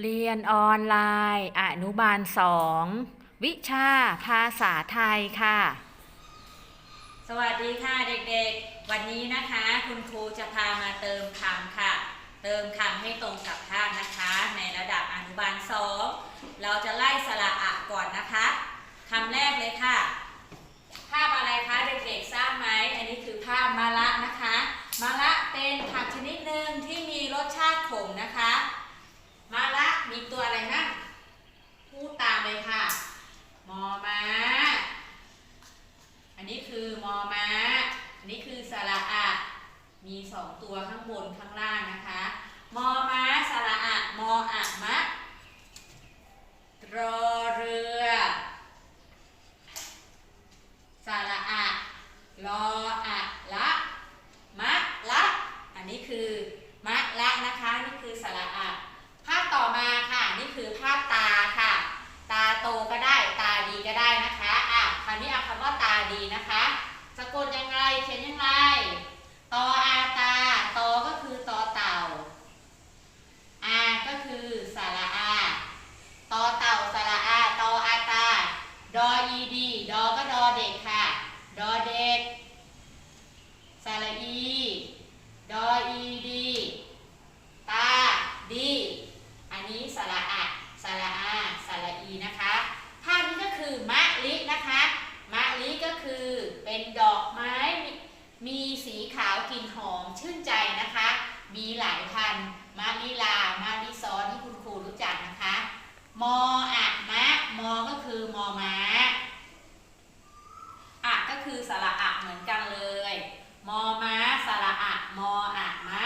เรียนออนไลน์อนุบาลสองวิชาภาษาไทยค่ะ สวัสดีค่ะเด็กๆ วันนี้นะคะ คุณครูจะพามาเติมคำค่ะ เติมคำให้ตรงกับภาพนะคะ ในระดับอนุบาลสองเราจะไล่สระอะก่อนนะคะคำแรกเลยค่ะ ภาพอะไรคะเด็กๆทราบไหมอันนี้คือภาพมะละนะคะมะละเป็นผักชนิดหนึ่งที่มีรสชาติขมนะคะมะละ มีตัวอะไรนะพูดตามเลยค่ะ มอมาอันนี้คือมอมาอันนี้คือสระอะ มีสองตัวข้างบนข้างล่างนะคะ มอมาสระอะ มออะมะ รอเรือสระอะรออะละมะละ อันนี้คือมะละนะคะ นี่คือสระอะภาพต่อมาค่ะ นี่คือภาพตาค่ะ ตาโตก็ได้ ตาดีก็ได้นะคะ อะ คราวนี้เอาคำว่าตาดี นะคะ สะกดยังไงเขียนยังไงตออาตา ตอก็คือตอเต่า อาก็คือสระอา ตอเต่าสระอา ตออาตา ดออีดี ดอก็ดอเด็กค่ะ ดอเด็ก สระอี ดออีดี ตา ดี อันนี้สระอะสระอาสระอีนะคะ ภาพนี้ก็คือมะลินะคะ มะลิก็คือเป็นดอกไม้มีสีขาวกลิ่นหอมชื่นใจนะคะ มีหลายพันมะลิลามะลิซ้อนที่คุณครูรู้จักนะคะ มออะมะ มอก็คือมอม้าอะก็คือสระอะเหมือนกันเลย มอม้าสระอะมออะมะ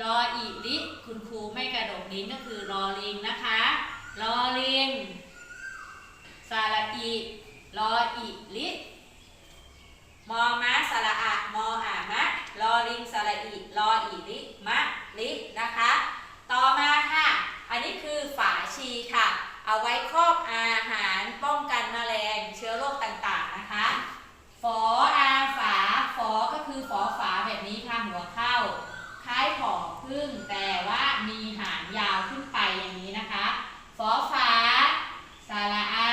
รออีลิคุณครูไม่กระดกลิ้นก็คือรอลิงนะคะ รอลิงสระอี ลออีลิมอมะสระอะมออามะลอลิงสระอีลออีลิมะลินะคะ ต่อมาค่ะ อันนี้คือฝาชีค่ะ เอาไว้ครอบอาหารป้องกันแมลงเชื้อโรคต่างๆนะคะ ฝออาฝา ฝอก็คือฝอฝาแบบนี้ค่ะหัวเข้า คล้ายผอพึ่งแต่ว่ามีหางยาวขึ้นไปอย่างนี้นะคะ ฝอฝาสระอา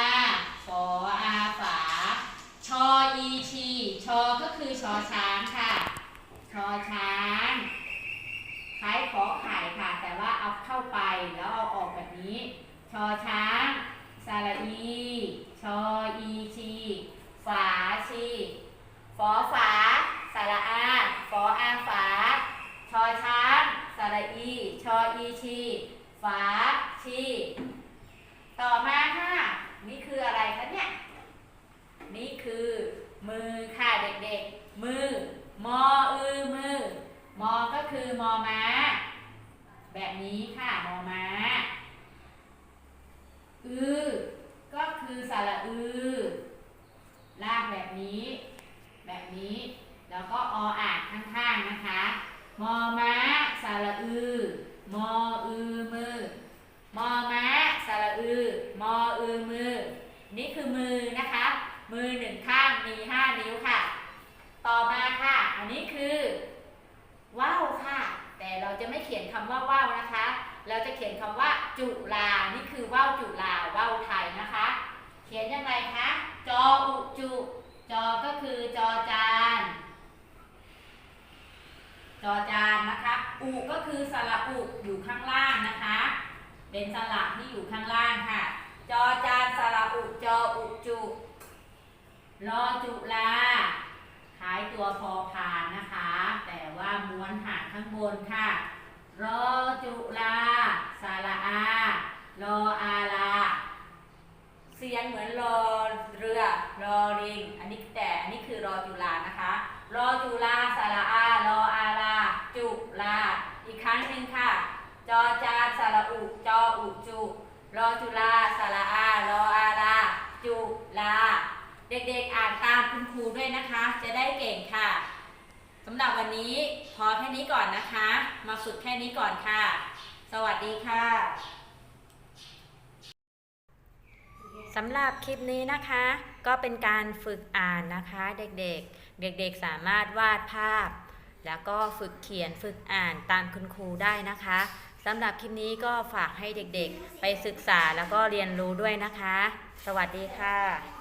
ฝออาฝา ชออีชี ชอก็คือชอช้างค่ะ ชอช้าง คล้ขอไข่ค่ะ แต่ว่าเอาเข้าไปแล้วเอาออกแบบนี้ ชอช้างสระอี ชออีชีฝาชีฝอฝาสระอาฝออาฝา ชอช้างสระอี ชออีชีฝาชี ต่อมาค่ะ นี่คืออะไรคะเนี่ย นี่คือมือค่ะเด็กๆ มือ มออือมือ มอ ก็คือมอม้า แบบนี้ค่ะมอม้า อือ ก็คือสระอือ ลากแบบนี้ แบบนี้ แล้วก็ออ่างข้างๆนะคะ มอม้าสระอือ มออือมือ มอม้าสระอือ มออือมือ นี่คือมือนะคะ มือหนึ่งข้างมีห้านิ้วค่ะ ต่อมาค่ะ อันนี้คือ ว่าวค่ะ แต่เราจะไม่เขียนคำว่าว่าวนะคะ เราจะเขียนคำว่า จุลานี่คือว่าวจุลาว่าวไทยนะคะ เขียนยังไงคะ จออุจุ จอก็คือจอจาน จอจานนะคะ อุก็คือสระอุอยู่ข้างล่างนะคะ เป็นสระที่อยู่ข้างล่างค่ะ จอจานสระอุจออุจุรอจุลาคล้ายตัวพอพา ว่าม้วนหางข้างบนค่ะ รอจุลาสระอา รออาลา เสียงเหมือนรอเรือ รอลิง อันนี้แต่อันนี้คือรอจุลานะคะ รอจุลาสระอา รออาลา จุลา อีกครั้งหนึ่งค่ะ จอจานสระอุจออุจุรอจุลาสระอา รออาลา จุลา เด็กๆอ่านตามคุณครูด้วยนะคะ จะได้เก่งค่ะำหรับวันนี้พอแค่นี้ก่อนนะคะ มาฝึกแค่นี้ก่อนค่ะ สวัสดีค่ะสำหรับคลิปนี้นะคะ ก็เป็นการฝึกอ่านนะคะเด็กๆ เด็กๆสามารถวาดภาพ แล้วก็ฝึกเขียนฝึกอ่านตามคุณครูได้นะคะสำหรับคลิปนี้ก็ฝากให้เด็กๆ ไปศึกษาแล้วก็เรียนรู้ด้วยนะคะ สวัสดีค่ะ